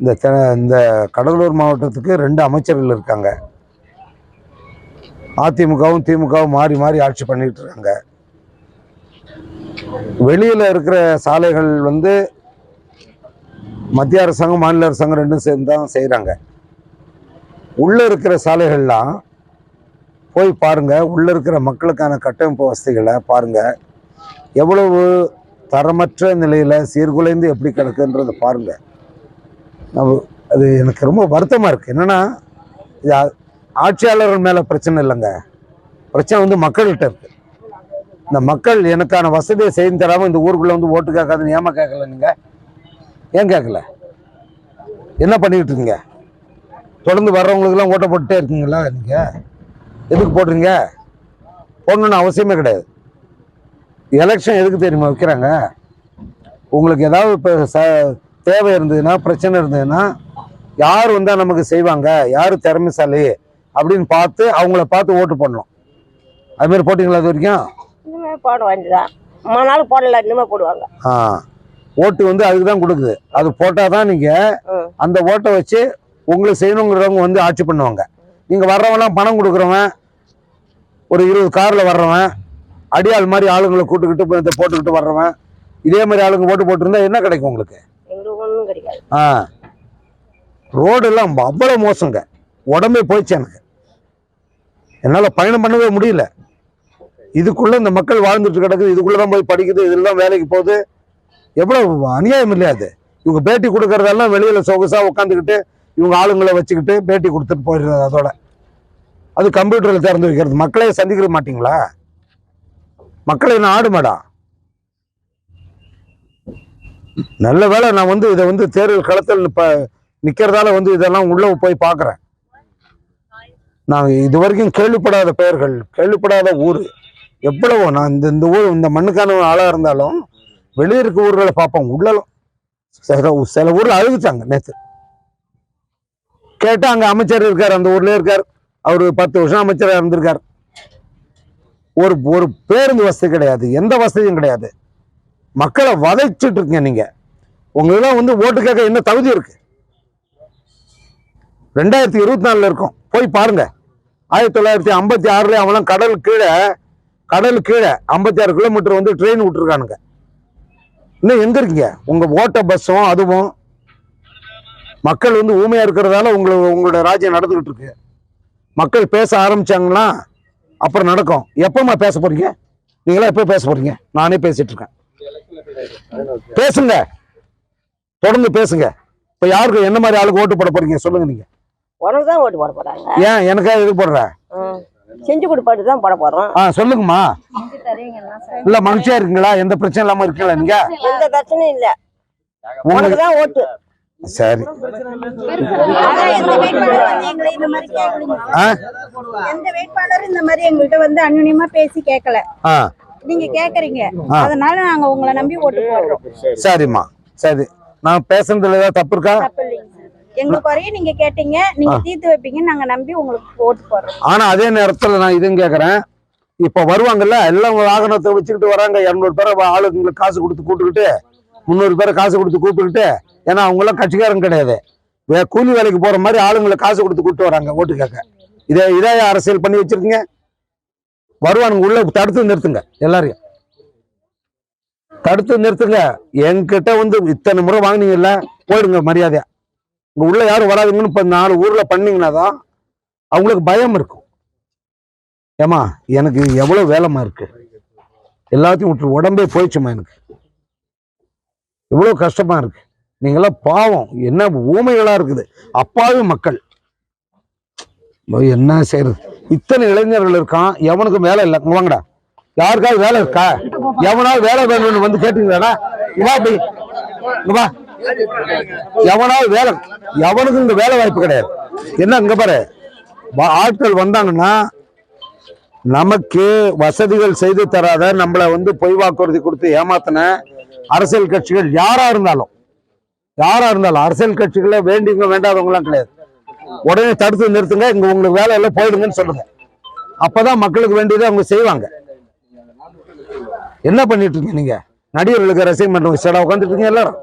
இந்த இந்த கடலூர் மாவட்டத்துக்கு ரெண்டு அமைச்சர்கள் இருக்காங்க. அதிமுகவும் திமுகவும் மாறி மாறி ஆட்சி பண்ணிட்டு இருக்காங்க. வெளியில் இருக்கிற சாலைகள் வந்து மத்திய அரசாங்கம் மாநில அரசாங்கம் ரெண்டும் சேர்ந்து தான் செய்கிறாங்க உள்ளே இருக்கிற சாலைகள்லாம் போய் பாருங்கள் உள்ளே இருக்கிற மக்களுக்கான கட்டமைப்பு வசதிகளை பாருங்கள் எவ்வளவு தரமற்ற நிலையில் சீர்குலைந்து எப்படி கிடக்குன்றதை பாருங்கள் நம்ம அது எனக்கு ரொம்ப வருத்தமாக இருக்குது என்னென்னா இது ஆட்சியாளர்கள் மேலே பிரச்சனை இல்லைங்க. பிரச்சனை வந்து மக்கள்கிட்ட இருக்குது இந்த மக்கள் எனக்கான வசதியை செய்து தராமல் இந்த ஊருக்குள்ளே வந்து ஓட்டு கேட்காதுன்னு ஏமா கேட்கல நீங்கள் ஏன் கேட்கல? என்ன பண்ணிக்கிட்டு இருக்கீங்க? தொடர்ந்து வர்றவங்களுக்கெல்லாம் ஓட்ட போட்டுட்டே இருக்கீங்களா நீங்கள் எதுக்கு போடுறீங்க? போடணுன்னு அவசியமே கிடையாது. எலெக்ஷன் எதுக்கு தெரியுமா வைக்கிறாங்க? உங்களுக்கு ஏதாவது இப்போ ச தேவை இருந்ததுன்னா பிரச்சனை இருந்ததுன்னா யார் வந்தால் நமக்கு செய்வாங்க யார் திறமைசாலி அப்படின்னு பார்த்து அவங்கள பார்த்து ஓட்டு போடணும். அது மாதிரி போட்டிங்களா அது வரைக்கும்? இனிமே போட வேண்டியதான் மூணு நாள் போடல இனிமே போடுவாங்க. ஆ. ஓட்டு வந்து அதுக்கு தான் கொடுக்குது. அது போட்டால் தான் நீங்கள். அந்த ஓட்டை வச்சு உங்களுக்கு செய்யணுங்கிறவங்க வந்து ஆட்சி பண்ணுவாங்க. நீங்கள் வர்றவன்லாம் பணம் கொடுக்குறவன் ஒரு இருபது காரில் வர்றவன் அடியாள் மாதிரி ஆளுங்களை கூட்டுக்கிட்டு போட்டுக்கிட்டு வர்றவன் இதே மாதிரி ஆளுங்க ஓட்டு போட்டிருந்தா என்ன கிடைக்கும் உங்களுக்கு? ஆ. ரோடெல்லாம் அவ்வளோ மோசங்க. உடம்பே போயிடுச்சு எனக்கு. என்னால் பயணம் பண்ணவே முடியல. இதுக்குள்ளே இந்த மக்கள் வாழ்ந்துட்டு கிடக்குது இதுக்குள்ளே தான் போய் படிக்குது இதில் தான் வேலைக்கு போகுது. எவ்வளோ அநியாயம் இல்லையா அது? இவங்க பேட்டி கொடுக்கறதெல்லாம் வெளியில் சொகுசாக உட்காந்துக்கிட்டு இவங்க ஆளுங்களை வச்சுக்கிட்டு பேட்டி கொடுத்துட்டு போயிடுறது அதோட. அது கம்ப்யூட்டரில் திறந்து வைக்கிறது. மக்களே சந்திக்கிற மாட்டிங்களா? மக்களை என்ன ஆடு மேடம் நல்ல வேளை நான் வந்து இதை வந்து தேர்தல் களத்தில் இப்போ நிற்கிறதால வந்து இதெல்லாம் உள்ளே போய் பார்க்குறேன். நான் இது வரைக்கும் கேள்விப்படாத பெயர்கள் கேள்விப்படாத ஊர். எவ்வளவோ நான் இந்த இந்த ஊர் இந்த மண்ணுக்கான ஆளாக இருந்தாலும் வெளியே இருக்க ஊர்களை பார்ப்போம் உள்ளலும். சில சில ஊரில் அழுகுச்சாங்க நேற்று கேட்டால் அங்கே அமைச்சர் இருக்கார் அந்த ஊர்லேயே இருக்கார். அவர் பத்து வருஷம் அமைச்சராக இருந்திருக்கார். ஒரு ஒரு பேருந்து வசதி கிடையாது எந்த வசதியும் கிடையாது. மக்களை வதைச்சிட்டு இருக்கீங்க நீங்க. உங்களுக்கெல்லாம் வந்து ஓட்டு கேட்க என்ன தகுதி இருக்கு? ரெண்டாயிரத்தி இருபத்தி நாலுல இருக்கும். போய் பாருங்க. ஆயிரத்தி தொள்ளாயிரத்தி ஐம்பத்தி ஆறுல அவெல்லாம் கடல் கீழே கடல் கீழே ஐம்பத்தி ஆறு கிலோமீட்டர் வந்து ட்ரெயின் விட்டுருக்கானுங்க. இன்னும் எங்க இருக்கீங்க? உங்க ஓட்ட பஸ்ஸும் அதுவும். மக்கள் வந்து ஊமையா இருக்கிறதால உங்களை உங்களோட ராஜ்யம் நடந்துகிட்டு இருக்கு. மக்கள் பேச ஆரம்பிச்சாங்கன்னா அப்புறம் நடக்கும். எப்பமா பேச போறீங்க? நீங்களா எப்போ பேச போறீங்க? நானே பேசிட்டு இருக்கேன். பேசுங்க. தொடர்ந்து பேசுங்க. இப்ப யாருக்கு என்ன மாதிரி ஆளுக்கு ஓட்டு போட போறீங்க சொல்லுங்க நீங்க. உனக்கு தான் ஓட்டு போட போறாங்க. ஏன் எனக்காக எது போடுற. செஞ்சு கொடுப்பாட்டு தான் போட போறோம். ஆ சொல்லுங்கம்மா. இல்ல மகிழ்ச்சியா இருக்கீங்களா? எந்த பிரச்சனை இல்லாம இருக்கீங்களா நீங்க? எந்த பிரச்சனையும் இல்ல. உனக்கு தான் ஓட்டு. சரி. எந்த வேட்பாளரும் இந்த மாதிரி கேட்கலைங்க. ஆ? எந்த வேட்பாளரும் இந்த மாதிரி எங்கள்கிட்ட வந்து அன்னுனியமா பேசி கேட்கல ஆ. நீங்க கேக்குறீங்க. அதனால நாங்க உங்களை நம்பி ஓட்டு போடுறோம். சரிம்மா. சரி. நான் பேசுனதுல ஏதாவது தப்பு இருக்கா. எங்க குறைய நீங்க கேட்டீங்க. நீங்க தீர்த்து வைப்பீங்க நாங்க நம்பி உங்களுக்கு ஓட்டு போடுறோம். ஆனா அதே நேரத்துல நான் இதுவும் கேக்குறேன். இப்ப வருவாங்கல்ல எல்லாம் வாகனத்தை வச்சுக்கிட்டு வராங்க. இரநூறு பேரை ஆளுங்களுக்கு காசு கொடுத்து கூப்பிட்டுக்கிட்டு முந்நூறு பேரை காசு கொடுத்து கூப்பிட்டுக்கிட்டு ஏன்னா அவங்க எல்லாம் கட்சிக்காரங்க கிடையாது. வே கூலி வேலைக்கு போற மாதிரி ஆளுங்களை காசு கொடுத்து கூப்பிட்டு வராங்க ஓட்டு கேட்க இதே இதே அரசியல் பண்ணி வச்சிருக்கீங்க. வருவானுங்க உள்ள தடுத்து நிறுத்துங்க எல்லாரையும். தடுத்து நிறுத்துங்க. என்கிட்ட வந்து இத்தனை முறை வாங்குனீங்கல்ல போயிடுங்க மரியாதையா. இங்க உள்ள யாரும் வராதுங்கன்னு இப்போ நாலு ஊர்ல பண்ணீங்கன்னா தான் அவங்களுக்கு பயம் இருக்கும். ஏமா எனக்கு எவ்வளவு வேலைமா இருக்கு? எல்லாத்தையும் விட்டு உடம்பே போயிடுச்சுமா எனக்கு. இவ்வளோ கஷ்டமா இருக்கு. நீங்களாம் பாவம் என்ன ஊமைகளா இருக்குது. அப்பாவி மக்கள். என்ன செய்யறது இத்தனை இளைஞர்கள் இருக்கான் எவனுக்கும் வேலை இல்லை? வாங்கடா. யாருக்காவது வேலை இருக்கா? எவனாவது வேலை வேணும்னு வந்து கேட்டீங்களாடா? இவா அப்படி. வா. எவனாவது வேலை எவனுக்கும் இங்க வேலை வாய்ப்பு கிடையாது. என்ன இங்க பாரு. வா- ஆட்கள் வந்தாங்கன்னா நமக்கு வசதிகள் செய்து தராத நம்மளை வந்து பொய் வாக்குறுதி கொடுத்து ஏமாத்தின அரசியல் கட்சிகள் யாரா இருந்தாலும் யாரா இருந்தாலும் அரசியல் கட்சிகளை வேண்டியவங்க வேண்டாதவங்களாம் கிடையாது. உடனே தடுத்து நிறுத்துங்க இங்க உங்களுக்கு வேலை எல்லாம் போயிடுங்கன்னு சொல்லுங்க. அப்பதான் மக்களுக்கு வேண்டியதை அவங்க செய்வாங்க. என்ன பண்ணிட்டு இருக்கீங்க நீங்க? நடிகர்களுக்கு ரசிகம் பண்றவங்க உட்காந்துட்டு இருக்கீங்க எல்லாரும்.